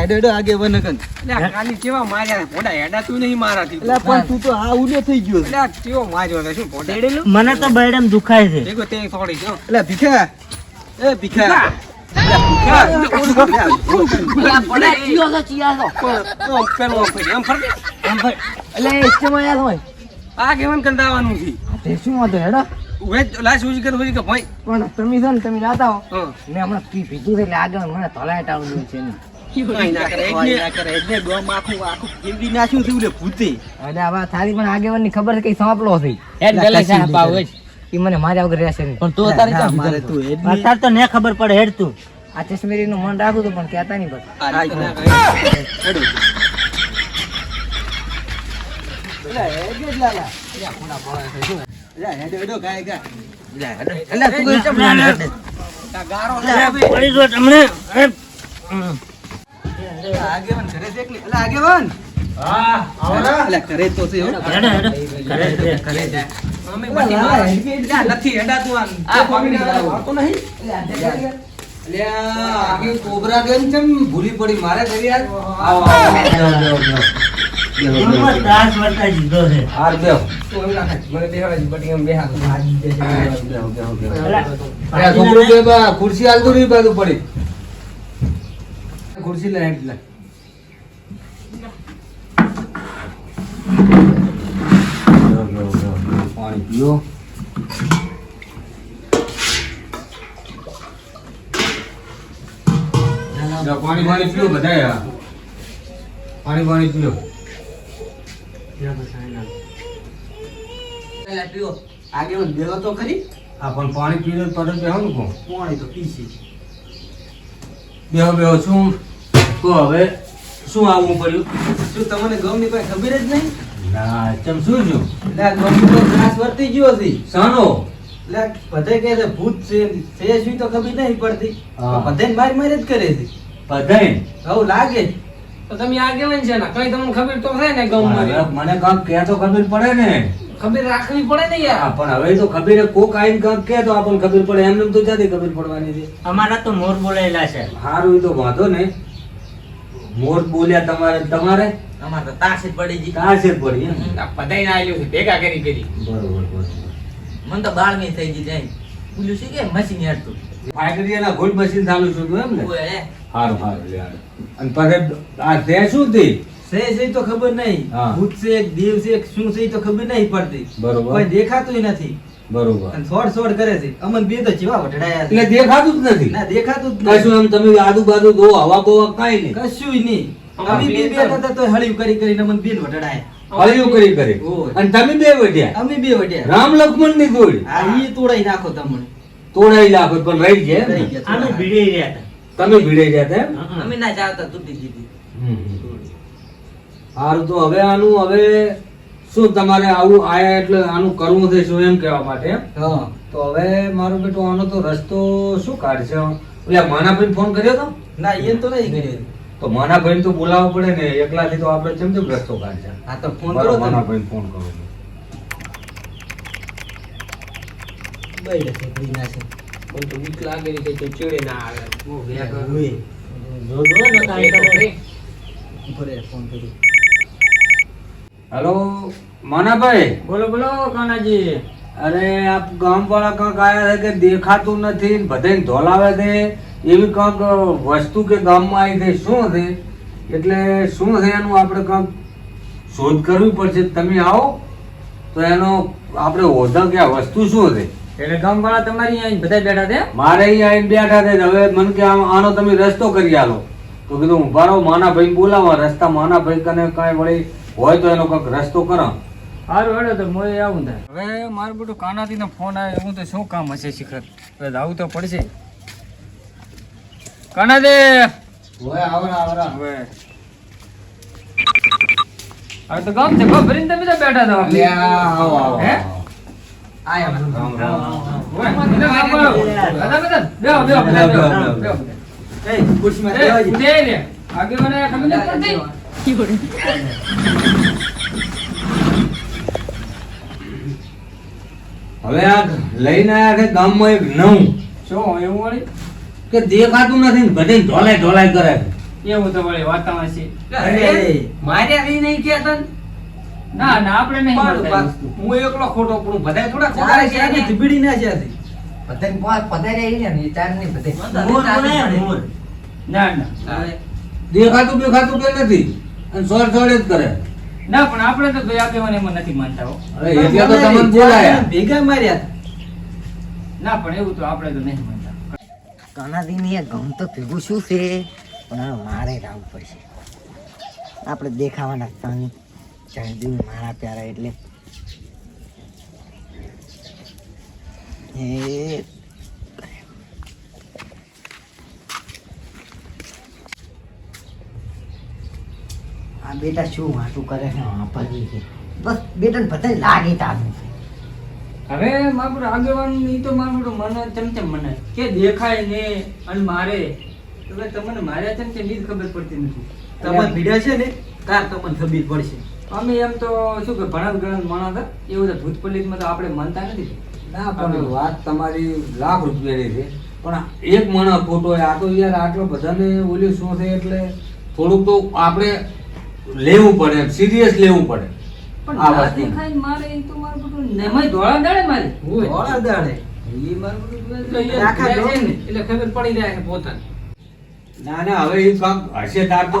હેડો હેડો આગે વનકન એટલે કાલી કેવા માર્યા ભોડા હેડા તું નહીં મારાથી. એટલે પણ તું તો આ ઉને થઈ ગયો. એટલે કેવો માર્યો છે? શું ભોંડા? મને તો બૈડમ દુખાય છે. ભેગો તે થોડી જો. એટલે ભીખા. એ ભીખા. આ કેવન કંટાવાનું છે જ લાશ ઉજી કર ઉજી કે ભાઈ. પણ તમે છે ને તમે જાતા હો. મેં હમણાં પી પીધું એટલે આગળ મને ધોલાય ટાળવું છે ખબર છે કઈ સાંપલો. એ મને માર્યા વગર રહેશે પણ તું મારે ની- અત્યારે તો ને ખબર પડે હેડ તું. આ ચશ્મેરી નું મન રાખું તો પણ કહેતા નહીં બસ. એટલે. એટલે તું હેડે? ઘરે ઘરે બધી મારા- નથી આમ. આ તે નહીં? એટલે કેમ ભૂલી પડી મારે કરી આજ? આવો, આવો. ખુરશી હાલતું નહીં બાજુ પડી. ખુરશી લે હેઠ લે. બેહો, બેહો, બેહો, બેહો. પાણી. પીઓ પાણી પાણી પીઓ બધાય આ. પાણી પાણી પીઓ. આગળ બેહો તો ખરી? હા પણ પાણી પીને તરત બેહો ને પાણી તો પીશે. બેહો બેહો શું? તો હવે શું આવવું પડ્યું? શું તમને ગમની કોઈ ખબર જ નહીં? ના ચમ શું છું એટલે ગમની તો ત્રાસ વર્તી ગયો છે. સાનો એટલે બધે કહે છે ભૂત છે છે શું તો ખબર નહીં પડતી. બધે માર માર જ કરે છે. બધે હવ લાગે. તો તમે આગેવાન છે ને કઈ તમને ખબર તો થાય ને ગામમાં. મને કાંક કે તો ખબર પડે ને. ખબર રાખવી પડે ને યાર. પણ હવે તો ખબર કોક આઈને કાંક કે તો આપણને ખબર પડે. એમને તો જાતે ખબર પડવાની છે. અમારા તો મોર બોલાયેલા છે. સારું એ તો વાંધો ને મોર બોલ્યા તમારે તમારે? અમાર તો તાસ પડી ગઈ. કાં પડી એમ? પતાઈ ના આલ્યું છે ભેગા કરી કરી. બરોબર બરોબર. મન તો બાળમી થઈ ગઈ જાય બોલ્યું છે કે મશીન હેડતું ફાઈટરીયાના ગોલ મશીન ચાલુ છું એમ ને? સારું સારું લે અને પછી આ તે શું થઈ સે સે તો ખબર નહીં. ભૂત છે દેવ છે શું છે તો ખબર નહીં પડતી. બરોબર. કોઈ દેખાતું નથી. બરોબર. અને સોડ સોડ કરે છે. અમન બે તો જેવા વઢડાયા એટલે દેખાતું જ નથી. ના દેખાતું જ કશું એમ તમે આજુબાજુ દો હવા બવા કાંઈ નહીં. કશું નહીં. અમે બે બે બે હતા તો હળિયું કરી કરીને અમન બેન વઢડાયા. હળિયું કરી કરી. અને તમે બે વધ્યા અમે બે વઢ્યા. રામ લક્ષ્મણની જોડી. આ ઈ તોડાઈ નાખો તમને. તોડાઈ નાખો પણ રહી ગયા રહી ગયા. અમે થોડા. રહ્યા હતા. તમે ભીડાઈ ગયા હતા? અમે ના જાવતા તૂટી દીધી. સારું તો હવે આનું હવે શું તમારે આવું આયા એટલે આનું કરવું છે શું એમ કહેવા માટે? હા. તો હવે મારો બેટો આનો તો રસ્તો શું કાઢશે એટલે માનાભાઈ ફોન કર્યો તો? ના એ તો નહીં કર્યો. તો માનાભાઈ તો બોલાવવો પડે ને એકલાથી તો આપણે કેમ કેમ રસ્તો કાઢશે હા તો ફોન કરો તમે. ભાઈ ફોન કરો. બૈડા છોકરી ના છે. મને તો વીક લાગે ને કે ચીડે ના આવે. હું ભેગા કરો. જો જો ને કાઈ કરે. ફોન કર્યો હેલો માનાભાઈ? બોલો બોલો કાનાજી. અરે આ ગામ વાળા કંઈક આવ્યા છે કે દેખાતું નથી બધાને ધોલાવે છે? એવી કંઈક વસ્તુ કે ગામમાં આવી છે શું છે? એટલે શું છે એનું આપણે કંઈક શોધ કરવી પડશે. તમે આવો તો એનો આપણે ઓળખ કે આ વસ્તુ શું છે? એટલે ગામ વાળા તમારી અહીં બધા બેઠા છે? મારે અહીં આવીને બેઠા છે. હવે મને કે આનો તમે રસ્તો કરી આલો. તો કીધું ઊભા રહો માના ભાઈ બોલાવો રસ્તા માના ભાઈ કને કાંઈ વળી હોય તો એનો કંઈક રસ્તો કરો. સારું હેડો તો મોય આવું થાય. હવે મારું બધું કાનાથી ફોન આવ્યો હું તો શું કામ હશે શિખર? હવે જાવું તો પડશે. કાનાજી હોય આવરા આવરા હવે. હવે તો ગામ છે ભરીને તમે તો બેઠા આવો આવો હે? ગામ દે. ઉઠે રે. આગેવાને ખબર નથી પડતી? હવે આ લઈને આયા છે ગામમાં એક નવું શું એવું વળી? કે દેખાતું નથી ને બધે ઢોલાય ઢોલાય કરે છે એવું તો વળી વાતાવરણ છે મારે આવી નહીં કે તન ના ના આપણે નહીં. હું એકલો ખોટો પડું બધાય થોડા ખોટા ચારે છે ને. ધીબીડી ના છે આથી. બધાને પો- પધાર્યા ઈ ને, ચાર નહીં બધે. મોર બનાયા, મોર. ના ના દેખાતું દેખાતું કે નથી અને સોળ સોળ જ કરે. ના પણ આપણે તો ભાઈ આગેવાન એમાં નથી માનતા હો. અરે એટલે તો તમને બોલાયા. ભેગા માર્યા ના પણ એવું તો આપણે તો નહીં માનતા. કાનાજીની આ ગમ તો ભેગું શું છે? પણ હવે મારે રાવું પડશે. આપણે દેખાવાના તન જલ્દી મારા પ્યારા એટલે. એ આ બેટા શું વાંટું કરે છે? વાપરવી છે. બસ બેટાને બધાય લાગે તારું હવે મારું આગેવાન ઈ તો મારું મને ચમ મને કે દેખાય ને અને મારે. હવે તમને માર્યા ચમચમ કે જ ખબર પડતી નથી. તમારે ભીડા છે ને તાર તમને ખબર પડશે. અમે એમ તો શું કે ભણત ગણત માણસ હતા. એવું તો ભૂત પોલીસમાં તો આપણે માનતા નથી. ના પણ વાત તમારી લાખ રૂપિયાની છે. પણ એક માણસ ખોટો આ તો યાર આટલો બધાને ઓલી શું છે એટલે થોડુંક તો આપણે લેવું પડે સિરિયસ લેવું પડે પણ આ ના દેખાય ને મારે ઈ તો મારું બધું નેમાય ધોળા દાડે મારે ધોળા દાડે ઈ મારું બધું આખા એટલે ખબર પડી જાય છે પોતાને ના ના હવે એ કાંક હશે તાર તો?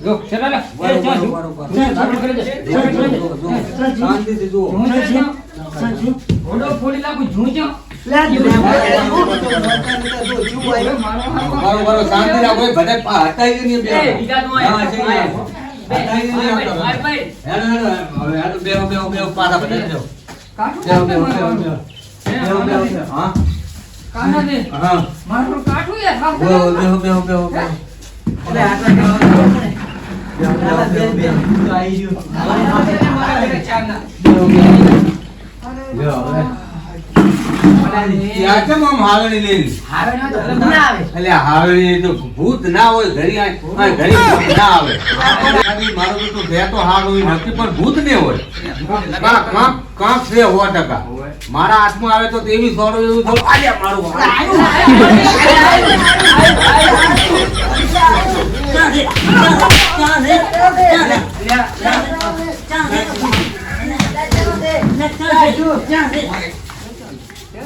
જુઓ. શાંતિથી જુઓ ઘોડો ફોડી લાગુ ઝૂંચો. શાંતિ રાખો પા હટાઈ નહીં બે. હા. હટાઈ નહીં બેહો, બેહો, બેહો, પાછા. કાઠું. હે, કાના દે. હા, કાના દે. હા. મારું કાઠું યાર, હાફ બેહો, બેહો, બેહો, બેહો, બેહો. આટલા ગામ- આટલા બે બે તો આઈ ગયું. મારા ચાર ના. બેહો, બેહો. બેહો, હવે. હાવણી લેવી? તો ભૂત ના એટલે હાવણી તો ભૂત ના હોય ઘરી ભૂત ના આવે. તો ભેટો હાર હોય નક્કી પણ ભૂત ને હોય. કાંક કાંક કાંક છે સો ટકા. મારા હાથમાં આવે તો તેવી સોડો એવું થોડું આલ્યા મારું કઈ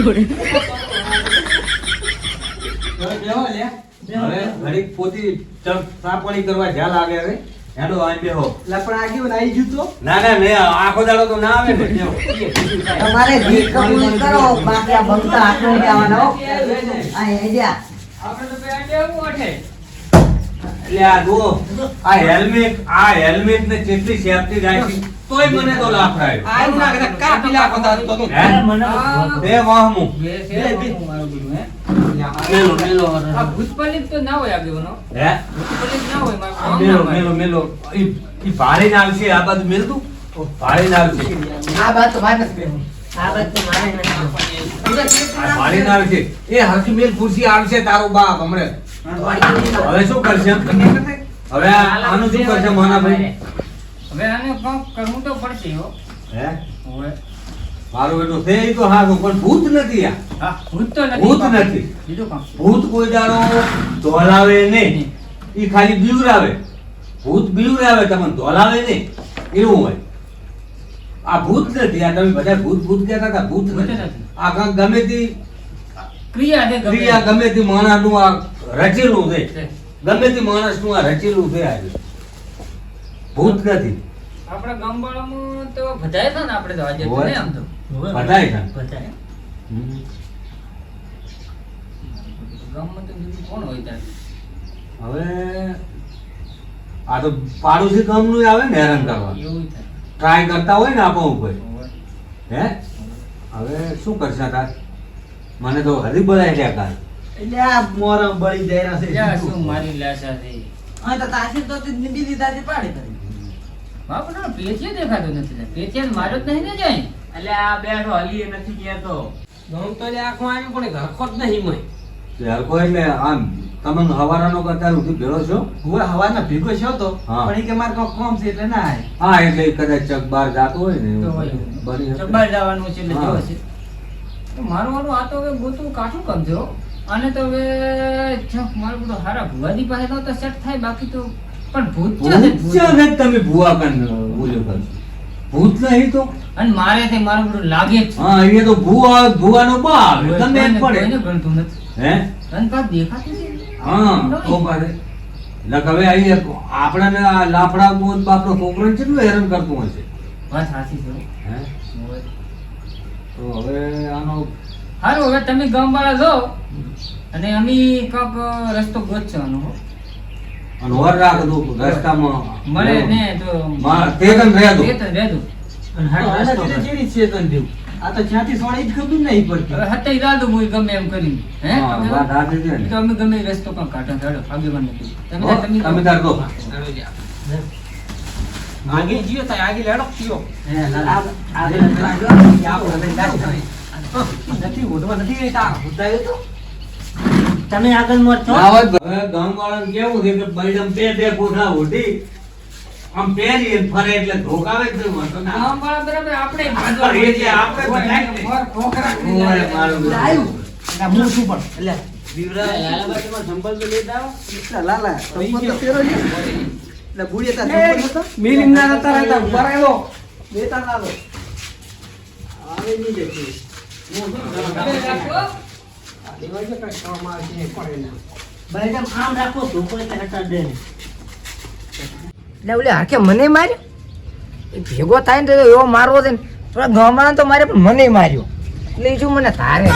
હજુ? હવે ઘડીક પોતી ચમ- પાણી કરવા જ્યાં લાગે હવે હેડો આઈ બેહો. એટલે પણ આગેવાન આઈ ગયું તો? ના ના મે આખો દાડો તો ના આવે ને તમારે ભીખ કબૂલ કરો બાકી આ ભક્ત હાથ નહીં આ હેડ્યા આપણે તો બે આંડે અઠે. એટલે આ જુઓ. આ હેલ્મેટ આ હેલ્મેટ ને કેટલી સેફટી રાખી તોય મને તો લાભ આ ના કદાચ કાપી નાખો તો તો તું. બે વાહમું. બે છે, હું મારું હે. મેલો મેલો. આ ભૂતપલિત તો ના હોય આગેવાનો. હે? ભૂતપલિત ના હોય, મેલો મેલો મેલો. ઈ ઈ ભારે ના આવશે આ બાજુ મેલ તું ભાળી નાખશે આ બાત તો મારે નથી આ બાત તો મારે નથી બેહવું. આ ભાળી એ હરકી મેલ ખુરશી આવશે તારો બાપ હમણે. હવે શું કરશે? હવે આનું શું કરશે માના ભાઈ હવે આને કંઈક કરવું તો પડશે હો. હે? હવે મારું બેટું છે એ તો હારું પણ ભૂત નથી આ. ભૂત તો નથી. ભૂત નથી. ભૂત કોઈ દાડો ધોલાવે નહીં. એ ખાલી બીવરાવે ભૂત બીવરાવે તમને ધોલાવે નહીં. એવું હોય. આ ભૂત નથી આ તમે બધા ભૂત ભૂત કહેતા હતા ભૂત નથી. આ ગમે તે ક્રિયા ક્રિયા ગમે તે માણસનું આ રચેલું છે છે. ગમે તે માણસનું આ રચેલું છે આજે ભૂત નથી આપણા ગામવાળામાં તો બધાય છે ને આપણે તો આજે. ને આમ તો બધાય છે. બધાય. હમ. ગામમાં તો કોણ હોય ત્યાં હવે આ તો પાડોશી ગામનું આવે ને હેરાન કરવા એવું થાય ટ્રાય કરતા હોય ને આપણા ઉપર. હે હવે શું કરશે તાર મને તો હજી બોલાય છે કાલ એટલે આ મોરમ બળી જાય લ્યા, શું મારી લાશા છે? હા તો તાસી તો તે બીજી તાસી પાડી કરી. બાપ ના પેચિયા દેખાતો નથી પેચિયા માર્યો જ નહીં ને જાય? એટલે આ બેઠો હલીએ નથી કહેતો. ગમ તો લે આવ્યું પણ ઘરખો જ નહીં મય ત્યાર એટલે આમ તમને હવારાનો કરતા ઉઠી ભેળો છો? હું હવારના ભેગો છો તો પણ એ કે મારે કોક કોમ છે એટલે ના હા એટલે કદાચ ચકબાર જાતો હોય ને. ચબ્બાર જવાનું છે એટલે હા. છે? તો મારું આ તો હવે ગોતું કાઠું કામ આને તો હવે મારે મારું બધું હારા ભુવાજી પાસે તો તો સેટ થાય બાકી તો પણ ભૂત છે તમે ભુવા કન બોલ્યો કરશો ભૂત નહીં તો? અને મારે તે મારું બધું લાગે છે. હા એ તો ભુવા ભુવાનો બાપ તમે જ કોઈને ને ગણતું નથી. હે? અને પાછું દેખાતું છે? હા તો પાડે લખ હવે આવી આપણાને આ લાફડા મોત બાપનો છોકરો કેટલું હેરાન કરતું હશે વાત સાચી છે હે. તો હવે આનો હારું હવે તમે ગામવાળા જો અને અમે કાંક રસ્તો ગોતવાનો હો. અને ઓર રાખ દો રસ્તામાં મળે ને તો માં તે તન રહે દો તે તન રહે દો અને આના જેડી છે તન દેવ આ તો જ્યાંથી સોળી જ ખબર નહીં પડતી હવે હતે દાદુ મુઈ ગમે એમ કરી હે વાત સાચી છે તો અમે ગમે એ રસ્તો પણ કાઢો હેડો આગેવાન નથી તમે હો, તમે તમે તાર દો આગે જીયો તો આગે લેડો પીઓ હે, પેલા જો, ઈ આપણો. નથી ઓઢવા નથી રહેતા ઉતાર્યો તો તમે આગળ મોર છો હવે ગામવાળાને કેવું છે કે બૈડમ બે બે કોઠા ઉઠી આમ પહેરી અને ફરે એટલે ધોકાવે જ નહીં ના આવે. ગામવાળા બરાબર આપણે હા, એટલે આપણે મોર ખોખરા ઓય, મારું લાયું. એટલે હું શું પણ? એટલે બીવરા લાલાભાઈ તમારે સંભળ તો લેતા આવો લાલા તો. એટલે હતા. મિલિંગ ના રહેતા ઊભા રહેલો લાલો. આવે નહીં. તમે લેવા જો કઈ કામ આવે છે પડે ના ભાઈ આમ રાખો તો કોઈ હટા દે એટલે ઓલે હાકે મને માર્યો? ભેગો થાય ને તો એવો મારવો છે ને થોડા ગામવાળા તો મારે પણ મને માર્યો. એટલે જો મને તારે.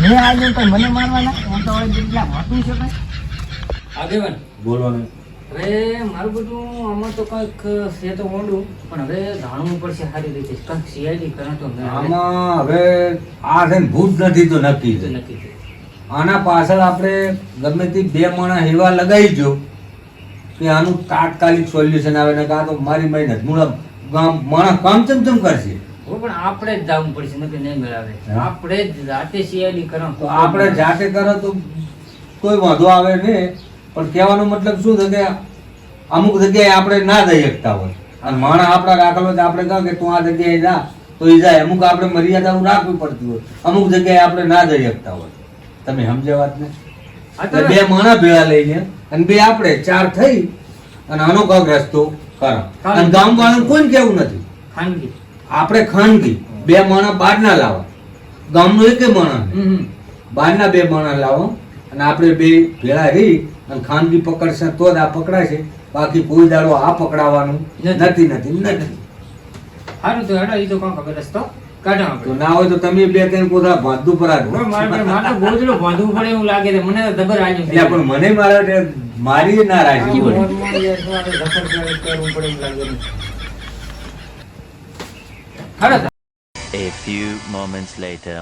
મેં આજે તો મને મારવાના. આમ તો જેટલા વાતું છે ભાઈ આગેવાન. બોલો ને. હવે મારું બધું આમાં તો કંઈક છે તો ઊંડું પણ હવે જાણવું પડશે સારી રીતે. કંઈક સીઆઈડી કરે તો આમાં હવે આ છે ભૂત નથી તો નક્કી છે. નક્કી. આના પાછળ આપણે ગમે તે બે માણસ એવા લગાવી જો કે આનું તાત્કાલિક સોલ્યુશન આવે ને કાં તો મારી મહિને મૂળ ગામ માણસ કામ ચમ ચમ કરશે પણ આપણે જ જવું પડશે નથી નહીં મેળવે. આપણે જ જાતે સીઆઈડી કરો તો આપણે જાતે કરો તો કોઈ વાંધો આવે ને. પણ કહેવાનો મતલબ શું છે કે અમુક જગ્યાએ આપણે ના જઈ શકતા હોય. અને માણસ આપણા રાખેલો તો આપણે કહો કે તું આ જગ્યાએ જા તો એ જાય. અમુક આપણે મર્યાદાઓ રાખવી પડતી હોય. અમુક જગ્યાએ આપણે ના જઈ શકતા હોય. તમે સમજ્યા વાત ને? હા તો એટલે બે માણસ ભેળા લઈને અને બે આપણે ચાર થઈ અને આનો કાંક રસ્તો કરો. અને ગામ વાળાને કોઈ કેવું નથી. ખાનગી. આપણે ખાનગી. બે માણસ બહાર ના લાવવા ગામનો એક માણસ. બહારના બે માણસ લાવો. અને આપણે બે ભેળા રહી અને ખાનગી પકડશે તો જ આ પકડાશે. બાકી કોઈ દાડો આ પકડાવાનું નથી. નથી નથી નથી. સારું તો હેડો એ તો કોણ ખબર રસ્તો કાઢો તો ના હોય તો તમે બે ત્રણ પોતા ભાંધું પર તો ગોદડું પડે એવું લાગે છે. મને દબર આવ્યું એટલે પણ મને મારા મારી ના રાખી પડે A few moments later.